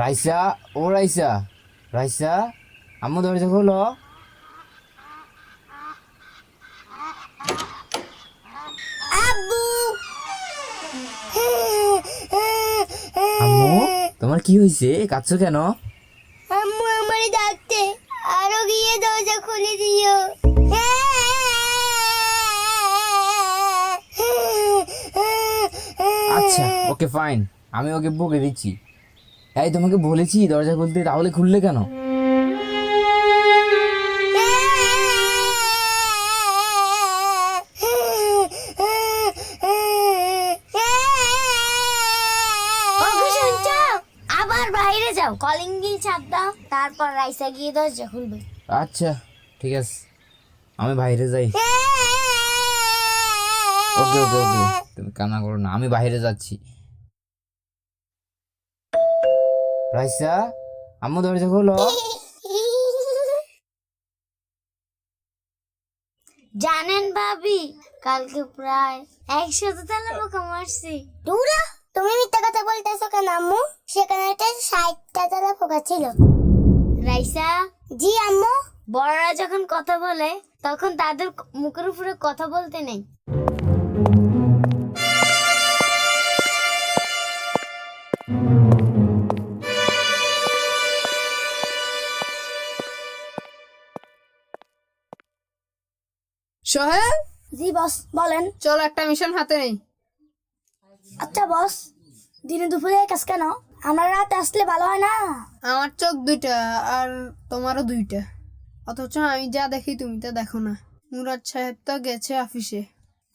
রাইসা ও রাইসা রাইসা আম্মু দরজা খোলো। আব্বু। আম্মু তোমার কি হয়েছে কাঁদছো কেন? আম্মু আমারে ডাকতে আরও গিয়ে দরজা খুলে দিও। আচ্ছা ওকে ফাইন আমি ওকে বকে দিচ্ছি। তাই তোমাকে বলেছি দরজা খুলতে তাহলে খুললে কেন? আবার বাইরে যাও কলিং বিল চাপ দাও তারপর রাইসা গিয়ে দরজা খুলবে। আচ্ছা ঠিক আছে। আমি বাইরে যাই। ওকে ওকে ওকে। তুমি কান্না করো না আমি বাইরে যাচ্ছি। রাইসা আম্মু দরজা খোলো। জানেন ভাবি কালকে প্রায় একশত তেলা পোকা মারছি। দুরা তুমি মিথ্যা কথা বলতেছো কেন আম্মু? সেখানে একটা ষাটটা তেলা পোকা ছিল। রাইসা? জি আম্মু। বড়রা যখন কথা বলে তখন তাদের মুখের উপরে কথা বলতে নেই। বস বলেন। চলো একটা মিশন হাতে নেই। আচ্ছা বস দিনে দুপুরে কাজ কেন? আমরা রাতে আসলে ভালো হয় না? আমার চোখ দুইটা আর তোমারও দুইটা। অথচ আমি যা দেখি তুমি তা দেখো না। মুরাদ সাহেব তো গেছে অফিসে।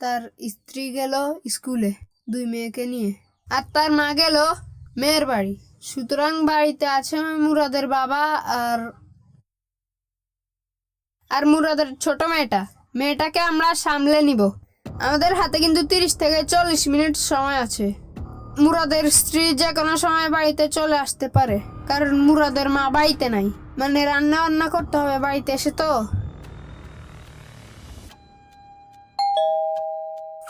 তার স্ত্রী গেল স্কুলে দুই মেয়েকে নিয়ে। আর তার মা গেল মেয়ের বাড়ি। সুতরাং বাড়িতে আছে মুরাদের বাবা আর আর মুরাদের ছোট মেয়েটা। মেয়েটাকে আমরা সামলে নিব। আমাদের হাতে কিন্তু তিরিশ থেকে চল্লিশ মিনিট সময় আছে। মুরাদের স্ত্রী যে কোনো সময় বাড়িতে চলে আসতে পারে কারণ মুরাদের মা বাড়িতে নাই। মানে রান্না বান্না করতে হবে বাড়িতে এসে তো।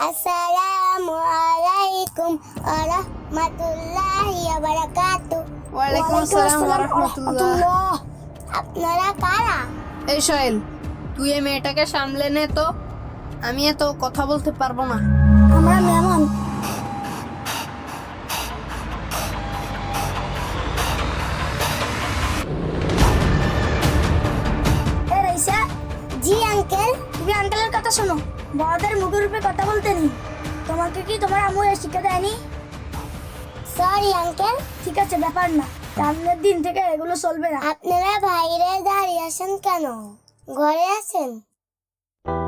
আসসালামু আলাইকুম ওয়া রাহমাতুল্লাহি ওয়া বারাকাতুহু ওয়ালাইকুম আসসালাম ওয়া রাহমাতুল্লাহ আপনারা কারা? এই সোহেল তুই এই মেয়েটাকে সামলে নে তো। আমি এত কথা বলতে পারব না। আমরা রাইসা জি আঙ্কেল তুমি আঙ্কেলের কথা শোনো। বড়দের মুখের উপরে কথা বলতে নেই। তোমাকে কি তোমার আম্মু শিক্ষা দেয়নি? সরি আঙ্কেল ঠিক আছে ব্যাপার না। সামনের দিন থেকে এগুলো চলবে না। আপনারা বাইরে দাঁড়িয়ে আসেন কেন? ঘরে আছেন?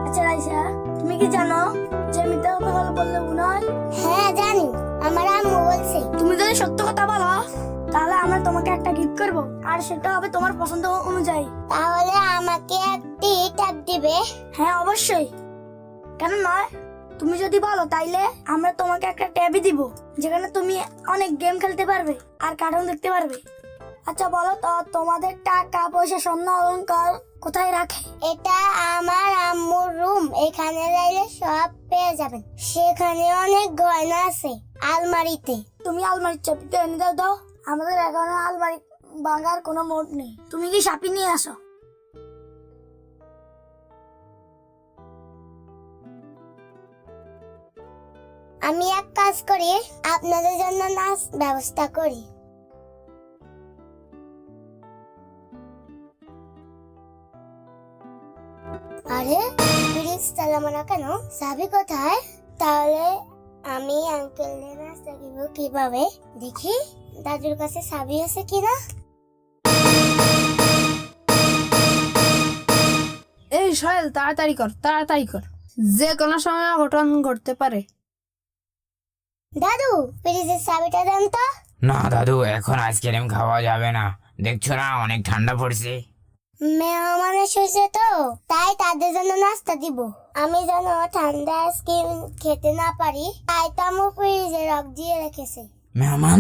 আচ্ছা রাইসা তুমি কি জানো যে মিথ্যা কথা বললে গুণ হয় জানি। আমার আম্মু বলছে। তুমি যদি সত্য কথা বলো তাহলে আমরা তোমাকে একটা গিফট করব। আর সেটা হবে তোমার পছন্দ অনুযায়ী। তাহলে আমাকে একটি ট্যাব দিবে? হ্যাঁ অবশ্যই। কেন নয়? তুমি যদি বলো তাইলে আমরা তোমাকে একটা ট্যাবই দিব যেখানে তুমি অনেক গেম খেলতে পারবে আর কার্টুন দেখতে পারবে। আচ্ছা বলো তো তোমাদের টাকা পয়সা স্বর্ণ অলংকার কোথায় রাখে? এটা আমার আম্মুর রুম। এখানে যাইলে সব পেয়ে যাবেন। সেখানে অনেক গয়না আছে আলমারিতে। তুমি আলমারির চাপিতে এনে দাও দাও। আমাদের এখনও আলমারি ভাঙার কোনো মোড নেই। তুমি কি সাপি নিয়ে আসো? আমি এক কাজ করি আপনাদের জন্য নাচ ব্যবস্থা করি। চালাবো না কেন? চাবি কোথায়? তাহলে আমি আঙ্কেলদের নাচটা দিব কীভাবে? দেখি দাদুর কাছে চাবি আছে কিনা? এই সোহেল তাড়াতাড়ি কর তাড়াতাড়ি কর। যে কোনো সময় অঘটন ঘটতে পারে। দাদু ব্রিজের চাবিটা দেন তো। না দাদু এখন আইসক্রিম খাওয়া যাবে না। দেখছ না অনেক ঠান্ডা পড়ছে। মেহমান এসেছে তো তাই তাদের জন্য নাস্তা দিব। আমি যেন ঠান্ডা আইসক্রিম খেতে না পারি তাই তো আমার ফ্রিজে রক দিয়ে রেখেছে। মেহমান?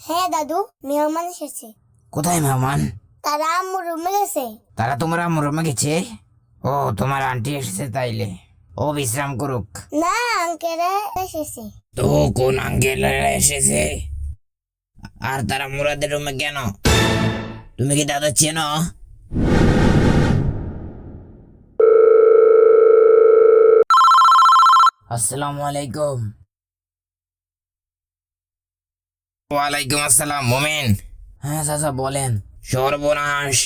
হ্যাঁ দাদু মেহমান এসেছে। কোথায় মেহমান? তারা আম্মু রুমে গেছে। তারা তোমার আম্মুরমে গেছে? ও তোমার আন্টি এসেছে তাইলে। ও বিশ্রাম করুক। না আঙ্কেরা এসেছে। তো কোন আঙ্গেল এসেছে? আর তারা মুরাদের রুমে কেন? তুমি কি দাদা চেনো? আসসালামু আলাইকুম। ওয়ালাইকুম আসসালাম মোমেন। হ্যাঁ চাচা বলেন। সর্বনাশ।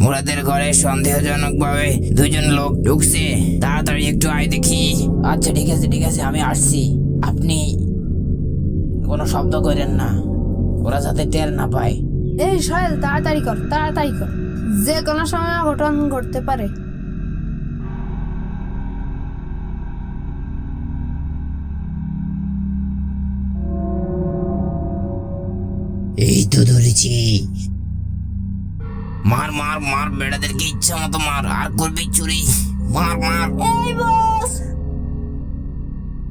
মুরাদের ঘরে সন্দেহজনক ভাবে দুজন লোক ঢুকছে। তাড়াতাড়ি একটু আয় দেখি। আচ্ছা ঠিক আছে ঠিক আছে আমি আসছি। আপনি কোনো শব্দ করেন না। ওরা যাতে টের না পায়। এই সোহেল তাড়াতাড়ি কর তাড়াতাড়ি কর। যে কোনো সময় ঘটন ঘটতে পারে। এই তো ধরেছি। মার মার মার বেড়াদেরকে ইচ্ছা মতো মার আর করবি চুরি। মার মার। এই বস।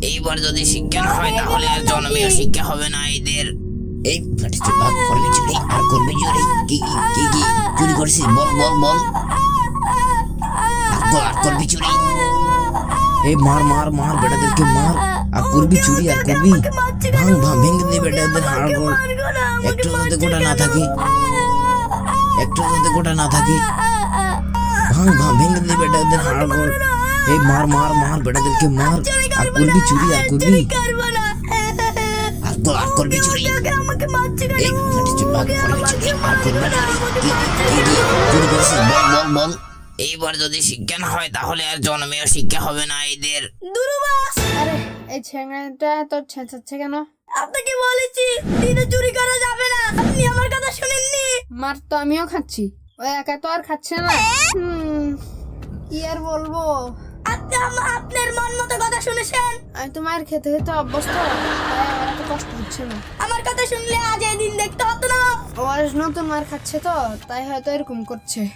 এইবার যদি শিক্ষা না হয় তাহলে আর জন্মীয় শিক্ষা হবে না এদের। এই ফাটিতে ভাগ করবি চুরি আর করবি চুরি কি কি কি কি চুরি করছিস? বল বল বল। আর কর- আর করবি চুরি এই মার মার মার, বেটাদেরকে মার। আর করবি চুরি, আর করবি ভাঙ ভাঙ, ভেঙে দিয়ে বেটাদের হাড় গোড় একটু যাতে গোটা না থাকে। একটু যাতে গোটা না থাকে। ভাঙ ভাঙ, ভেঙে দিয়ে বেটাদের হাড় গোড় এই মার মার মার, বেটাদেরকে মার। আর করবি চুরি, আর করবি আর কর- চুরি আমাকে মারছে কেন? এই ফাটিতে চুরি আর করবি চুরি কি কি কি কি চুরি করছিস বল বল বল। এইবার যদি শিক্ষা না হয় তাহলে আর জন্মেও শিক্ষা হবে না এদের। দুরু আরে এই ছেঁড়াটা তোর ছেঁচাচ্ছে কেন? আপনাকে বলেছি দিনে চুরি করা যাবে না। আপনি আমার কথা শুনেননি? মার তো আমিও খাচ্ছি। ওই একা তো আর খাচ্ছে না। হুম, কি আর বলব? আপনি আম- আপনার মন মতো কথা শুনেছেন? আমি তো খেতে খেতে অভ্যস্ত। এত কষ্ট হচ্ছে না। আমার কথা শুনলে আজ এই দিন দেখতে হতো না। ও নতুন মার খাচ্ছে তো তাই হয়তো এরকম করছে।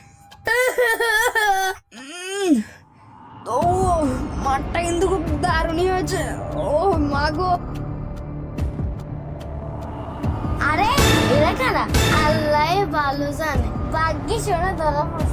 তো মারটা কিন্তু খুব দারুণই হয়েছে। ও মা গো। আরে এরা কারা? আল্লাহ ভালো জানে। ভাগ্যে সোনা ধরা পড়ছে।